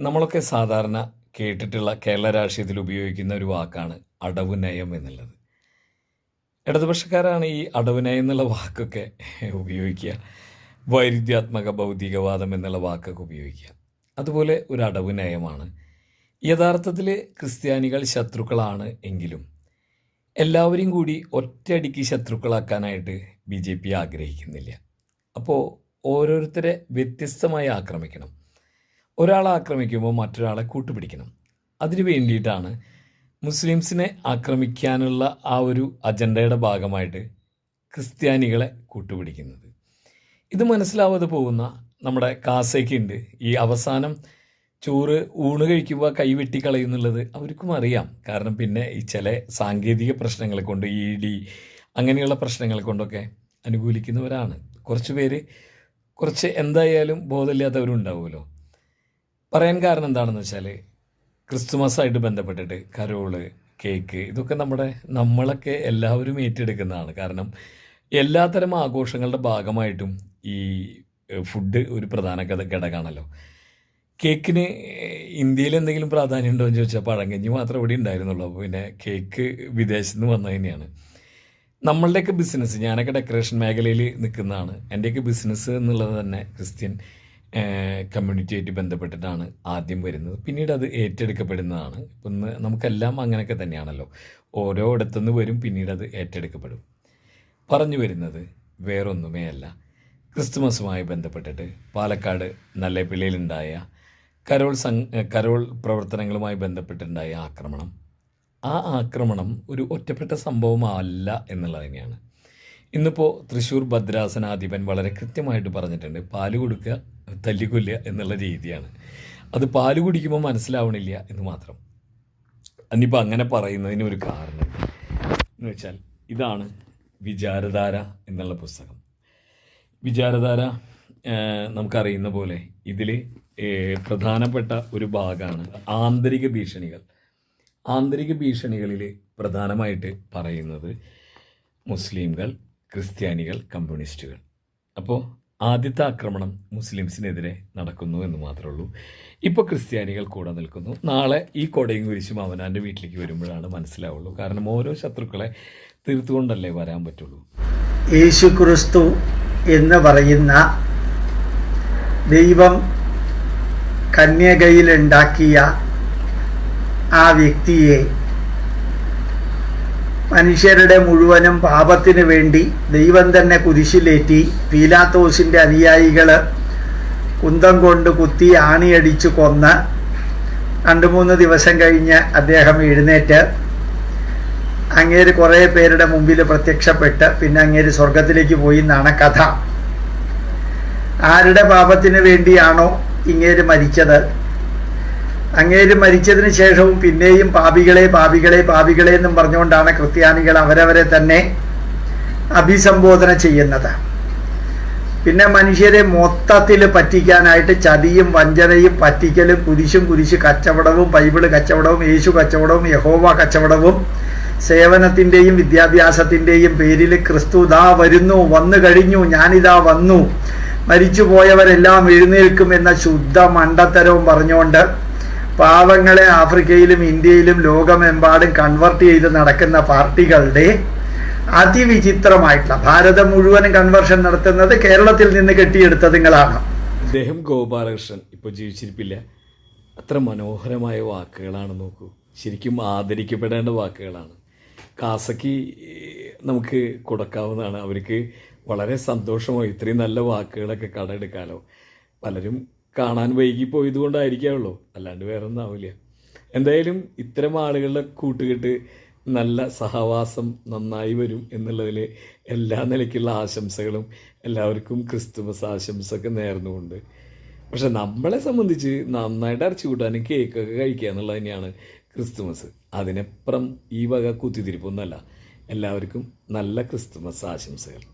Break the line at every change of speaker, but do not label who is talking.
നമ്മളൊക്കെ സാധാരണ കേട്ടിട്ടുള്ള കേരള രാഷ്ട്രീയത്തിൽ ഉപയോഗിക്കുന്ന ഒരു വാക്കാണ് അടവ് നയം എന്നുള്ളത്. ഇടതുപക്ഷക്കാരാണ് ഈ അടവ് നയം എന്നുള്ള വാക്കൊക്കെ ഉപയോഗിക്കുക. വൈരുദ്ധ്യാത്മക ഭൗതികവാദം എന്നുള്ള വാക്കൊക്കെ ഉപയോഗിക്കുക. അതുപോലെ ഒരു അടവ് നയമാണ്. യഥാർത്ഥത്തിൽ ക്രിസ്ത്യാനികൾ ശത്രുക്കളാണ് എങ്കിലും എല്ലാവരെയും കൂടി ഒറ്റയടിക്ക് ശത്രുക്കളാക്കാനായിട്ട് ബി ജെ പി ആഗ്രഹിക്കുന്നില്ല. അപ്പോൾ ഓരോരുത്തരെ വ്യത്യസ്തമായി ആക്രമിക്കണം. ഒരാളെ ആക്രമിക്കുമ്പോൾ മറ്റൊരാളെ കൂട്ടുപിടിക്കണം. അതിനു വേണ്ടിയിട്ടാണ് മുസ്ലിംസിനെ ആക്രമിക്കാനുള്ള ആ ഒരു അജണ്ടയുടെ ഭാഗമായിട്ട് ക്രിസ്ത്യാനികളെ കൂട്ടുപിടിക്കുന്നത്. ഇത് മനസ്സിലാവാതെ പോകുന്ന നമ്മുടെ കാസയ്ക്കുണ്ട്. ഈ അവസാനം ചോറ് ഊണ് കഴിക്കുമ്പോൾ കൈവെട്ടി കളയുന്നുള്ളത് അവർക്കും അറിയാം. കാരണം പിന്നെ ഈ ചില സാങ്കേതിക പ്രശ്നങ്ങളെ കൊണ്ട് ഇ ഡി അങ്ങനെയുള്ള പ്രശ്നങ്ങളെ കൊണ്ടൊക്കെ അനുകൂലിക്കുന്നവരാണ്. കുറച്ച് പേര് കുറച്ച് എന്തായാലും ബോധമില്ലാത്തവരും ഉണ്ടാവുമല്ലോ. പറയാൻ കാരണം എന്താണെന്ന് വെച്ചാൽ ക്രിസ്തുമസായിട്ട് ബന്ധപ്പെട്ടിട്ട് കരോൾ കേക്ക് ഇതൊക്കെ നമ്മുടെ നമ്മളൊക്കെ എല്ലാവരും ഏറ്റെടുക്കുന്നതാണ്. കാരണം എല്ലാത്തരം ആഘോഷങ്ങളുടെ ഭാഗമായിട്ടും ഈ ഫുഡ് ഒരു പ്രധാന കഥ ഘടകമാണല്ലോ. കേക്കിന് ഇന്ത്യയിൽ എന്തെങ്കിലും പ്രാധാന്യം ഉണ്ടോ എന്ന് ചോദിച്ചാൽ പഴങ്കഞ്ഞി മാത്രമേ ഇവിടെ ഉണ്ടായിരുന്നുള്ളൂ. അപ്പോൾ പിന്നെ കേക്ക് വിദേശത്ത് നിന്ന് വന്നത് തന്നെയാണ്. നമ്മളുടെയൊക്കെ ബിസിനസ് ഞാനൊക്കെ ഡെക്കറേഷൻ മേഖലയിൽ നിൽക്കുന്നതാണ്. എന്റെയൊക്കെ ബിസിനസ് എന്നുള്ളത് തന്നെ ക്രിസ്ത്യൻ കമ്മ്യൂണിറ്റിയായിട്ട് ബന്ധപ്പെട്ടിട്ടാണ് ആദ്യം വരുന്നത്. പിന്നീട് അത് ഏറ്റെടുക്കപ്പെടുന്നതാണ്. ഇന്ന് നമുക്കെല്ലാം അങ്ങനെയൊക്കെ തന്നെയാണല്ലോ. ഓരോ ഇടത്തുനിന്ന് വരും പിന്നീട് അത് ഏറ്റെടുക്കപ്പെടും. പറഞ്ഞു വരുന്നത് വേറൊന്നുമേ അല്ല ക്രിസ്തുമസുമായി ബന്ധപ്പെട്ടിട്ട് പാലക്കാട് നല്ലപ്പിള്ളിയിലുണ്ടായ കരോൾ സം കരോൾ പ്രവർത്തനങ്ങളുമായി ബന്ധപ്പെട്ടുണ്ടായ ആക്രമണം. ആ ആക്രമണം ഒരു ഒറ്റപ്പെട്ട സംഭവമല്ല എന്നുള്ളത് തന്നെയാണ്. ഇന്നിപ്പോൾ തൃശ്ശൂർ ഭദ്രാസനാധിപൻ വളരെ കൃത്യമായിട്ട് പറഞ്ഞിട്ടുണ്ട് പാൽ കൊടുക്കുക തല്ലിക്കൊല്ല എന്നുള്ള രീതിയാണ്. അത് പാൽ കുടിക്കുമ്പോൾ മനസ്സിലാവണില്ല എന്ന് മാത്രം. അന്നിപ്പോൾ അങ്ങനെ പറയുന്നതിന് ഒരു കാരണം എന്ന് വെച്ചാൽ ഇതാണ് വിചാരധാര എന്നുള്ള പുസ്തകം. വിചാരധാര നമുക്കറിയുന്ന പോലെ ഇതിൽ പ്രധാനപ്പെട്ട ഒരു ഭാഗമാണ് ആന്തരിക ഭീഷണികൾ. ആന്തരിക ഭീഷണികളിൽ പ്രധാനമായിട്ട് പറയുന്നത് മുസ്ലിംകൾ ക്രിസ്ത്യാനികൾ കമ്മ്യൂണിസ്റ്റുകൾ. അപ്പോൾ ആദ്യത്തെ ആക്രമണം മുസ്ലിംസിനെതിരെ നടക്കുന്നു എന്ന് മാത്രമേ ഉള്ളൂ. ഇപ്പോൾ ക്രിസ്ത്യാനികൾ കൂടെ നിൽക്കുന്നു. നാളെ ഈ കൊടയും കുരിശും അവനാന്റെ വീട്ടിലേക്ക് വരുമ്പോഴാണ് മനസ്സിലാവുള്ളൂ. കാരണം ഓരോ ശത്രുക്കളെ തീർത്തുകൊണ്ടല്ലേ വരാൻ പറ്റുള്ളൂ.
യേശു ക്രിസ്തു എന്ന് പറയുന്ന ദൈവം കന്യകയിലുണ്ടാക്കിയ ആ വ്യക്തിയെ മനുഷ്യരുടെ മുഴുവനും പാപത്തിന് വേണ്ടി ദൈവം തന്നെ കുരിശിലേറ്റി പീലാത്തോസിന്റെ അനുയായികൾ കുന്തം കൊണ്ട് കുത്തി ആണിയടിച്ചു കൊന്ന് രണ്ട് മൂന്ന് ദിവസം കഴിഞ്ഞ് അദ്ദേഹം എഴുന്നേറ്റ് അങ്ങേര് കുറേ പേരുടെ മുമ്പിൽ പ്രത്യക്ഷപ്പെട്ട് പിന്നെ അങ്ങേര് സ്വർഗത്തിലേക്ക് പോയി എന്നാണ് കഥ. ആരുടെ പാപത്തിന് വേണ്ടിയാണോ ഇങ്ങേര് മരിച്ചത്? അങ്ങേര് മരിച്ചതിന് ശേഷവും പിന്നെയും പാപികളെ പാപികളെ പാപികളെ എന്നും പറഞ്ഞുകൊണ്ടാണ് ക്രിസ്ത്യാനികൾ അവരവരെ തന്നെ അഭിസംബോധന ചെയ്യുന്നത്. പിന്നെ മനുഷ്യരെ മൊത്തത്തിൽ പറ്റിക്കാനായിട്ട് ചതിയും വഞ്ചനയും പറ്റിക്കലും കുരിശും കുരിശ് കച്ചവടവും ബൈബിൾ കച്ചവടവും യേശു കച്ചവടവും യഹോവ കച്ചവടവും സേവനത്തിന്റെയും വിദ്യാഭ്യാസത്തിന്റെയും പേരിൽ ക്രിസ്തു ദാ വരുന്നു വന്നു കഴിഞ്ഞു ഞാനിതാ വന്നു. മരിച്ചുപോയവരെല്ലാം എഴുന്നേൽക്കും എന്ന ശുദ്ധ മണ്ടത്തരവും പറഞ്ഞുകൊണ്ട് പാവങ്ങളെ ആഫ്രിക്കയിലും ഇന്ത്യയിലും ലോകമെമ്പാടും കൺവെർട്ട് ചെയ്ത് നടക്കുന്ന പാർട്ടികളുടെ അതിവിചിത്രമായിട്ടുള്ള ഭാരതം മുഴുവനും കൺവെർഷൻ നടത്തുന്നത് കേരളത്തിൽ നിന്ന് കെട്ടിയെടുത്തതുങ്ങളാണ്
അദ്ദേഹം ഗോപാലകൃഷ്ണൻ. ഇപ്പോൾ ജീവിച്ചിരിപ്പില്ല. അത്ര മനോഹരമായ വാക്കുകളാണ് നോക്കൂ. ശരിക്കും ആദരിക്കപ്പെടേണ്ട വാക്കുകളാണ്. കാസക്കി നമുക്ക് കൊടുക്കാവുന്നതാണ്. അവർക്ക് വളരെ സന്തോഷമായി ഇത്രയും നല്ല വാക്കുകളൊക്കെ കടമെടുക്കാലോ. പലരും കാണാൻ വൈകി പോയത് കൊണ്ടായിരിക്കാവുള്ളൂ. അല്ലാണ്ട് വേറെ ഒന്നും ആവില്ല എന്തായാലും ഇത്തരം ആളുകളുടെ കൂട്ടുകെട്ട് നല്ല സഹവാസം നന്നായി വരും എന്നുള്ളതിൽ എല്ലാ നിലയ്ക്കുള്ള ആശംസകളും എല്ലാവർക്കും ക്രിസ്തുമസ് ആശംസയൊക്കെ നേർന്നുകൊണ്ട്. പക്ഷെ നമ്മളെ സംബന്ധിച്ച് നന്നായിട്ട് അരച്ചു കൂട്ടാനും കേക്കൊക്കെ കഴിക്കുക എന്നുള്ളത് തന്നെയാണ് ക്രിസ്തുമസ്. അതിനപ്പുറം ഈ വക കുത്തിത്തിരിപ്പൊന്നുമല്ല. എല്ലാവർക്കും നല്ല ക്രിസ്തുമസ് ആശംസകൾ.